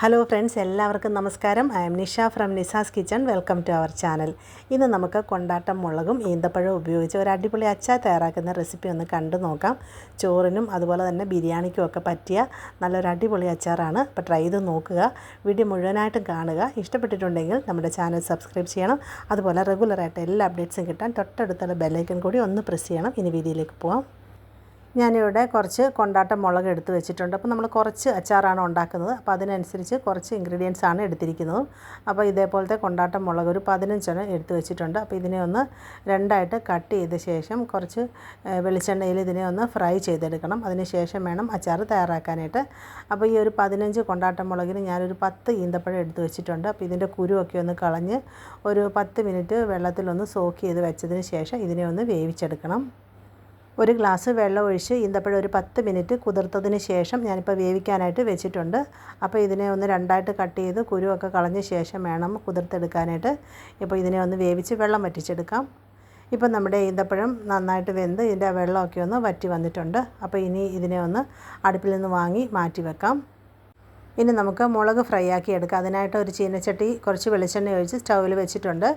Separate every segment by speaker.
Speaker 1: Hello friends എല്ലാവർക്കും നമസ്കാരം. I am Nisha from Nisa's kitchen welcome to our channel ഇന്ന് നമുക്ക് കൊണ്ടാട്ടം മുളകും ഈന്തപ്പഴവും ഉപയോഗിച്ച് ഒരു അടിപൊളി അച്ചാർ തയ്യാറാക്കുന്ന റെസിപ്പി ഒന്ന് കണ്ടു നോക്കാം. ചോറിനും അതുപോലെ തന്നെ ബിരിയാണിക്കും ഒക്കെ പറ്റിയ നല്ലൊരു അടിപൊളി അച്ചാറാണ്. അപ്പോൾ ട്രൈ ചെയ്ത് നോക്കുക. വീഡിയോ മുഴുവനായിട്ടും കാണുക. ഇഷ്ടപ്പെട്ടിട്ടുണ്ടെങ്കിൽ നമ്മുടെ ചാനൽ സബ്സ്ക്രൈബ് ചെയ്യണം. അതുപോലെ റെഗുലറായിട്ട് എല്ലാ അപ്ഡേറ്റ്സും കിട്ടാൻ തൊട്ടടുത്തുള്ള ബെല്ലൈക്കൺ കൂടി ഒന്ന് പ്രസ് ചെയ്യണം. ഇനി വീഡിയോയിലേക്ക് പോവാം. ഞാനിവിടെ കുറച്ച് കൊണ്ടാട്ടം മുളക് എടുത്ത് വെച്ചിട്ടുണ്ട്. അപ്പോൾ നമ്മൾ കുറച്ച് അച്ചാറാണ് ഉണ്ടാക്കുന്നത്. അപ്പോൾ അതിനനുസരിച്ച് കുറച്ച് ഇൻഗ്രീഡിയൻസ് ആണ് എടുത്തിരിക്കുന്നത്. അപ്പോൾ ഇതേപോലത്തെ കൊണ്ടാട്ടം മുളക് ഒരു പതിനഞ്ചെണ്ണം എടുത്ത് വെച്ചിട്ടുണ്ട്. അപ്പോൾ ഇതിനെ ഒന്ന് രണ്ടായിട്ട് കട്ട് ചെയ്ത ശേഷം കുറച്ച് വെളിച്ചെണ്ണയിൽ ഇതിനെ ഒന്ന് ഫ്രൈ ചെയ്തെടുക്കണം. അതിന് ശേഷം വേണം അച്ചാർ തയ്യാറാക്കാനായിട്ട്. അപ്പോൾ ഈ ഒരു പതിനഞ്ച് കൊണ്ടാട്ടം മുളകിന് ഞാനൊരു പത്ത് ഈന്തപ്പഴം എടുത്ത് വെച്ചിട്ടുണ്ട്. അപ്പോൾ ഇതിന്റെ കുരുവൊക്കെ ഒന്ന് കളഞ്ഞ് ഒരു പത്ത് മിനിറ്റ് വെള്ളത്തിലൊന്ന് സോക്ക് ചെയ്ത് വെച്ചതിന് ശേഷം ഇതിനെ ഒന്ന് വേവിച്ചെടുക്കണം. ഒരു ഗ്ലാസ് വെള്ളം ഒഴിച്ച് ഈന്തപ്പഴം ഒരു പത്ത് മിനിറ്റ് കുതിർത്തതിന് ശേഷം ഞാനിപ്പോൾ വേവിക്കാനായിട്ട് വെച്ചിട്ടുണ്ട്. അപ്പോൾ ഇതിനെ ഒന്ന് രണ്ടായിട്ട് കട്ട് ചെയ്ത് കുരുവൊക്കെ കളഞ്ഞ ശേഷം വേണം കുതിർത്തെടുക്കാനായിട്ട്. ഇപ്പോൾ ഇതിനെ ഒന്ന് വേവിച്ച് വെള്ളം വറ്റിച്ചെടുക്കാം. ഇപ്പം നമ്മുടെ ഈന്തപ്പഴം നന്നായിട്ട് വെന്ത് ഇതിന്റെ വെള്ളമൊക്കെ ഒന്ന് വറ്റി വന്നിട്ടുണ്ട്. അപ്പോൾ ഇനി ഇതിനെ ഒന്ന് അടുപ്പിൽ നിന്ന് വാങ്ങി മാറ്റി വെക്കാം. ഇനി നമുക്ക് മുളക് ഫ്രൈ ആക്കി എടുക്കാം. അതിനായിട്ട് ഒരു ചീനച്ചട്ടി കുറച്ച് വെളിച്ചെണ്ണ ഒഴിച്ച് സ്റ്റൗവിൽ വെച്ചിട്ടുണ്ട്.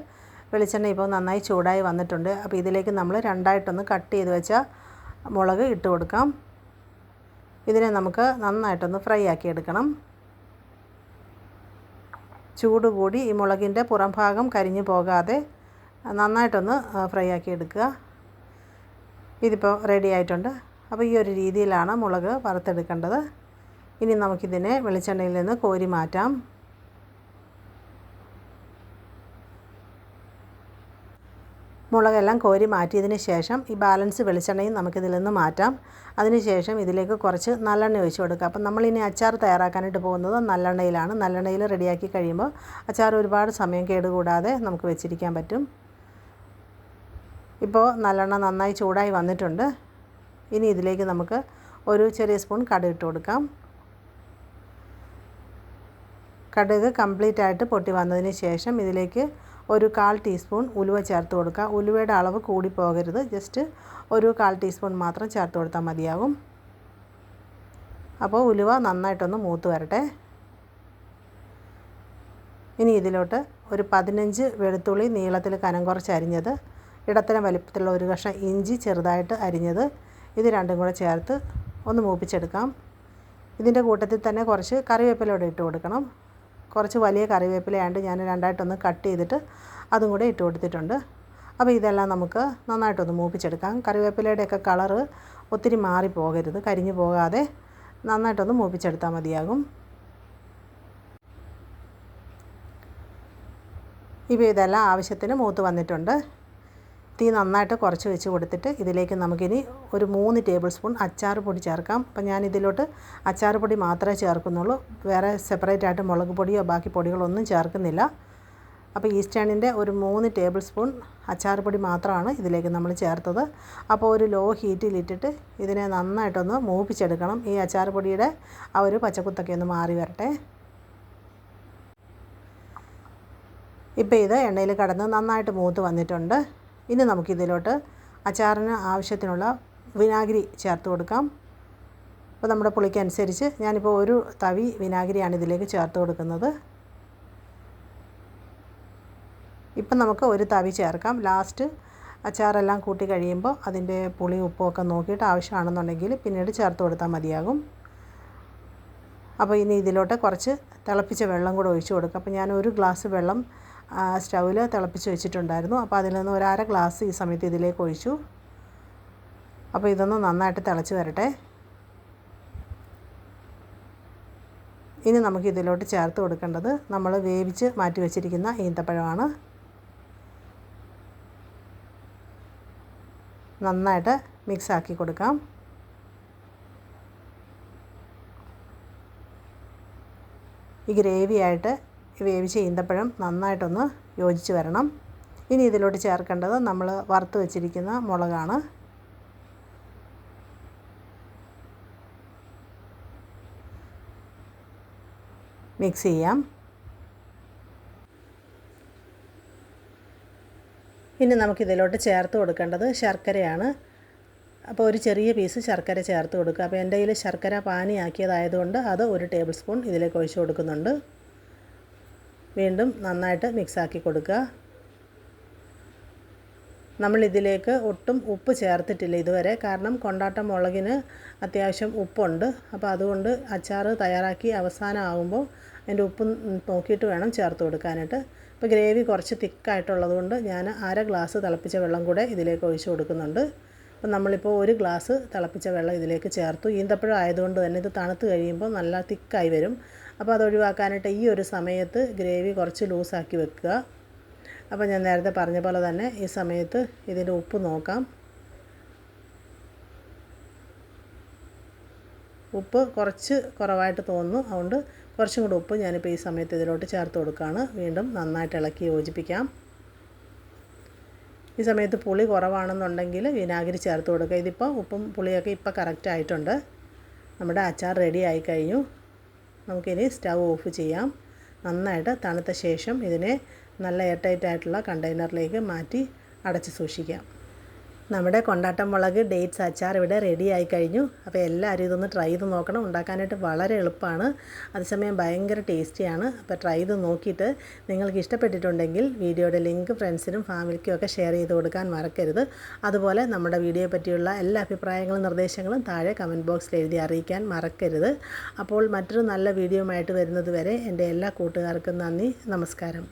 Speaker 1: വെളിച്ചെണ്ണ ഇപ്പോൾ നന്നായി ചൂടായി വന്നിട്ടുണ്ട്. അപ്പോൾ ഇതിലേക്ക് നമ്മൾ രണ്ടായിട്ടൊന്ന് കട്ട് ചെയ്ത് വെച്ച മുളക് ഇട്ട് കൊടുക്കാം. ഇതിനെ നമുക്ക് നന്നായിട്ടൊന്ന് ഫ്രൈ ആക്കി എടുക്കണം. ചൂട് കൂടി ഈ മുളകിന്റെ പുറം ഭാഗം കരിഞ്ഞു പോകാതെ നന്നായിട്ടൊന്ന് ഫ്രൈ ആക്കി എടുക്കുക. ഇതിപ്പോൾ റെഡി ആയിട്ടുണ്ട്. അപ്പോൾ ഈ ഒരു രീതിയിലാണ് മുളക് വറുത്തെടുക്കേണ്ടത്. ഇനി നമുക്കിതിനെ വെളിച്ചെണ്ണയിൽ നിന്ന് കോരി മാറ്റാം. മുളകെല്ലാം കോരി മാറ്റിയതിന് ശേഷം ഈ ബാലൻസ് വെളിച്ചെണ്ണയും നമുക്കിതിൽ നിന്ന് മാറ്റാം. അതിനുശേഷം ഇതിലേക്ക് കുറച്ച് നല്ലെണ്ണ ഒഴിച്ച് കൊടുക്കുക. അപ്പം നമ്മളിനി അച്ചാർ തയ്യാറാക്കാനായിട്ട് പോകുന്നത് നല്ലെണ്ണയിലാണ്. നല്ലെണ്ണയിൽ റെഡിയാക്കി കഴിയുമ്പോൾ അച്ചാർ ഒരുപാട് സമയം കേടുകൂടാതെ നമുക്ക് വെച്ചിരിക്കാൻ പറ്റും. ഇപ്പോൾ നല്ലെണ്ണ നന്നായി ചൂടായി വന്നിട്ടുണ്ട്. ഇനി ഇതിലേക്ക് നമുക്ക് ഒരു ചെറിയ സ്പൂൺ കടുക് ഇട്ട് കൊടുക്കാം. കടുക് കംപ്ലീറ്റ് ആയിട്ട് പൊട്ടി വന്നതിന് ശേഷം ഇതിലേക്ക് ഒരു കാൽ ടീസ്പൂൺ ഉലുവ ചേർത്ത് കൊടുക്കുക. ഉലുവയുടെ അളവ് കൂടി പോകരുത്. ജസ്റ്റ് ഒരു കാൽ ടീസ്പൂൺ മാത്രം ചേർത്ത് കൊടുത്താൽ മതിയാകും. അപ്പോൾ ഉലുവ നന്നായിട്ടൊന്ന് മൂത്ത് വരട്ടെ. ഇനി ഇതിലോട്ട് ഒരു പതിനഞ്ച് വെളുത്തുള്ളി നീളത്തിൽ കനം കുറച്ച് അരിഞ്ഞത് ഇടത്തരം വലിപ്പത്തിലുള്ള ഒരു കഷ്ണം ഇഞ്ചി ചെറുതായിട്ട് അരിഞ്ഞത് ഇത് രണ്ടും കൂടെ ചേർത്ത് ഒന്ന് മൂപ്പിച്ചെടുക്കാം. ഇതിന്റെ കൂട്ടത്തിൽ തന്നെ കുറച്ച് കറിവേപ്പിലോടെ ഇട്ട് കൊടുക്കണം. കുറച്ച് വലിയ കറിവേപ്പിലയാണ്ട് ഞാൻ രണ്ടായിട്ടൊന്ന് കട്ട് ചെയ്തിട്ട് അതും കൂടെ ഇട്ട് കൊടുത്തിട്ടുണ്ട്. അപ്പോൾ ഇതെല്ലാം നമുക്ക് നന്നായിട്ടൊന്ന് മൂപ്പിച്ചെടുക്കാം. കറിവേപ്പിലയുടെയൊക്കെ കളറ് ഒത്തിരി മാറി പോകരുത് കരിഞ്ഞു പോകാതെ നന്നായിട്ടൊന്ന് മൂപ്പിച്ചെടുത്താൽ മതിയാകും. ഇപ്പോൾ ഇതെല്ലാം ആവശ്യത്തിന് മൂത്ത് വന്നിട്ടുണ്ട്. തീ നന്നായിട്ട് കുറച്ച് വെച്ച് കൊടുത്തിട്ട് ഇതിലേക്ക് നമുക്കിനി ഒരു മൂന്ന് ടേബിൾ സ്പൂൺ അച്ചാർ പൊടി ചേർക്കാം. അപ്പം ഞാൻ ഇതിലോട്ട് അച്ചാർ പൊടി മാത്രമേ ചേർക്കുന്നുള്ളൂ. വേറെ സെപ്പറേറ്റ് ആയിട്ട് മുളക് പൊടിയോ ബാക്കി പൊടികളൊന്നും ചേർക്കുന്നില്ല. അപ്പോൾ ഈസ്റ്റേണിന്റെ ഒരു മൂന്ന് ടേബിൾ സ്പൂൺ അച്ചാർ പൊടി മാത്രമാണ് ഇതിലേക്ക് നമ്മൾ ചേർത്തത്. അപ്പോൾ ഒരു ലോ ഹീറ്റിലിട്ടിട്ട് ഇതിനെ നന്നായിട്ടൊന്ന് മൂപ്പിച്ചെടുക്കണം. ഈ അച്ചാർ പൊടിയുടെ ആ ഒരു പച്ചക്കുത്തൊക്കെ ഒന്ന് മാറി വരട്ടെ. ഇപ്പോൾ ഇത് എണ്ണയിൽ കടന്ന് നന്നായിട്ട് മൂത്ത് വന്നിട്ടുണ്ട്. ഇനി നമുക്കിതിലോട്ട് അച്ചാറിന് ആവശ്യത്തിനുള്ള വിനാഗിരി ചേർത്ത് കൊടുക്കാം. അപ്പോൾ നമ്മുടെ പുളിക്കനുസരിച്ച് ഞാനിപ്പോൾ ഒരു തവി വിനാഗിരിയാണ് ഇതിലേക്ക് ചേർത്ത് കൊടുക്കുന്നത്. ഇപ്പം നമുക്ക് ഒരു തവി ചേർക്കാം. ലാസ്റ്റ് അച്ചാറെല്ലാം കൂട്ടി കഴിയുമ്പോൾ അതിന്റെ പുളി ഉപ്പുമൊക്കെ നോക്കിയിട്ട് ആവശ്യമാണെന്നുണ്ടെങ്കിൽ പിന്നീട് ചേർത്ത് കൊടുത്താൽ മതിയാകും. അപ്പോൾ ഇനി ഇതിലോട്ട് കുറച്ച് തിളപ്പിച്ച വെള്ളം കൂടെ ഒഴിച്ച് കൊടുക്കാം. അപ്പോൾ ഞാൻ ഒരു ഗ്ലാസ് വെള്ളം സ്റ്റൗവിൽ തിളപ്പിച്ച് വെച്ചിട്ടുണ്ടായിരുന്നു. അപ്പോൾ അതിൽ നിന്ന് ഒരു അര ഗ്ലാസ് ഈ സമയത്ത് ഇതിലേക്ക് ഒഴിച്ചു. അപ്പോൾ ഇതൊന്ന് നന്നായിട്ട് തിളച്ച് വരട്ടെ. ഇനി നമുക്ക് ഇതിലോട്ട് ചേർത്ത് കൊടുക്കേണ്ടത് നമ്മൾ വേവിച്ച് മാറ്റി വെച്ചിരിക്കുന്ന ഈന്തപ്പഴമാണ്. നന്നായിട്ട് മിക്സ് ആക്കി കൊടുക്കാം. ഈ ഗ്രേവിയായിട്ട് വേവിച്ച ഈന്തപ്പഴം നന്നായിട്ടൊന്ന് യോജിച്ച് വരണം. ഇനി ഇതിലോട്ട് ചേർക്കേണ്ടത് നമ്മൾ വറുത്ത് വെച്ചിരിക്കുന്ന മുളകാണ്. മിക്സ് ചെയ്യാം. ഇനി നമുക്കിതിലോട്ട് ചേർത്ത് കൊടുക്കേണ്ടത് ശർക്കരയാണ്. അപ്പോൾ ഒരു ചെറിയ പീസ് ശർക്കര ചേർത്ത് കൊടുക്കുക. അപ്പോൾ എന്റെ കയ്യിൽ ശർക്കര പാനിയാക്കിയതായതുകൊണ്ട് അത് ഒരു ടേബിൾ സ്പൂൺ ഇതിലേക്ക് ഒഴിച്ച് കൊടുക്കുന്നുണ്ട്. വീണ്ടും നന്നായിട്ട് മിക്സാക്കി കൊടുക്കുക. നമ്മൾ ഇതിലേക്ക് ഒട്ടും ഉപ്പ് ചേർത്തിട്ടില്ല ഇതുവരെ. കാരണം കൊണ്ടാട്ട മുളകിന് അത്യാവശ്യം ഉപ്പുണ്ട്. അപ്പോൾ അതുകൊണ്ട് അച്ചാർ തയ്യാറാക്കി അവസാനം ആകുമ്പോൾ അതിന്റെ ഉപ്പ് നോക്കിയിട്ട് വേണം ചേർത്ത് കൊടുക്കാനായിട്ട്. ഇപ്പോൾ ഗ്രേവി കുറച്ച് തിക്കായിട്ടുള്ളത് കൊണ്ട് ഞാൻ അര ഗ്ലാസ് തിളപ്പിച്ച വെള്ളം കൂടെ ഇതിലേക്ക് ഒഴിച്ച് കൊടുക്കുന്നുണ്ട്. അപ്പം നമ്മളിപ്പോൾ ഒരു ഗ്ലാസ് തിളപ്പിച്ച വെള്ളം ഇതിലേക്ക് ചേർത്തു. ഈന്തപ്പഴം ആയതുകൊണ്ട് തന്നെ ഇത് തണുത്ത് കഴിയുമ്പോൾ നല്ല തിക്കായി വരും. അപ്പോൾ അത് ഒഴിവാക്കാനായിട്ട് ഈ ഒരു സമയത്ത് ഗ്രേവി കുറച്ച് ലൂസാക്കി വെക്കുക. അപ്പോൾ ഞാൻ നേരത്തെ പറഞ്ഞ പോലെ തന്നെ ഈ സമയത്ത് ഇതിന്റെ ഉപ്പ് നോക്കാം. ഉപ്പ് കുറച്ച് കുറവായിട്ട് തോന്നുന്നു. അതുകൊണ്ട് കുറച്ചും കൂടി ഉപ്പ് ഞാനിപ്പോൾ ഈ സമയത്ത് ഇതിലോട്ട് ചേർത്ത് കൊടുക്കുകയാണ്. വീണ്ടും നന്നായിട്ട് ഇളക്കി യോജിപ്പിക്കാം. ഈ സമയത്ത് പുളി കുറവാണെന്നുണ്ടെങ്കിൽ വിനാഗിരി ചേർത്ത് കൊടുക്കുക. ഇതിപ്പോൾ ഉപ്പും പുളിയൊക്കെ ഇപ്പോൾ കറക്റ്റ് ആയിട്ടുണ്ട് നമ്മുടെ അച്ചാർ റെഡി ആയി കഴിഞ്ഞു. നമുക്കിനി സ്റ്റവ് ഓഫ് ചെയ്യാം. നന്നായിട്ട് തണുത്ത ശേഷം ഇതിനെ നല്ല എയർ ആയിട്ടുള്ള കണ്ടെയ്നറിലേക്ക് മാറ്റി അടച്ച് സൂക്ഷിക്കാം. നമ്മുടെ കൊണ്ടാട്ടം മുളക് ഡേറ്റ്സ് അച്ചാർ ഇവിടെ റെഡി ആയി കഴിഞ്ഞു. അപ്പോൾ എല്ലാവരും ഇതൊന്ന് ട്രൈ ചെയ്ത് നോക്കണം. ഉണ്ടാക്കാനായിട്ട് വളരെ എളുപ്പമാണ്. അതേസമയം ഭയങ്കര ടേസ്റ്റിയാണ് അപ്പോൾ ട്രൈ ചെയ്ത് നോക്കിയിട്ട് നിങ്ങൾക്ക് ഇഷ്ടപ്പെട്ടിട്ടുണ്ടെങ്കിൽ വീഡിയോയുടെ ലിങ്ക് ഫ്രണ്ട്സിനും ഫാമിലിക്കും ഒക്കെ ഷെയർ ചെയ്ത് കൊടുക്കാൻ മറക്കരുത്. അതുപോലെ നമ്മുടെ വീഡിയോയെ പറ്റിയുള്ള എല്ലാ അഭിപ്രായങ്ങളും നിർദ്ദേശങ്ങളും താഴെ കമന്റ് ബോക്സിൽ എഴുതി അറിയിക്കാൻ മറക്കരുത്. അപ്പോൾ മറ്റൊരു നല്ല വീഡിയോയുമായിട്ട് വരുന്നത് വരെ എന്റെ എല്ലാ കൂട്ടുകാർക്കും നന്ദി. നമസ്കാരം.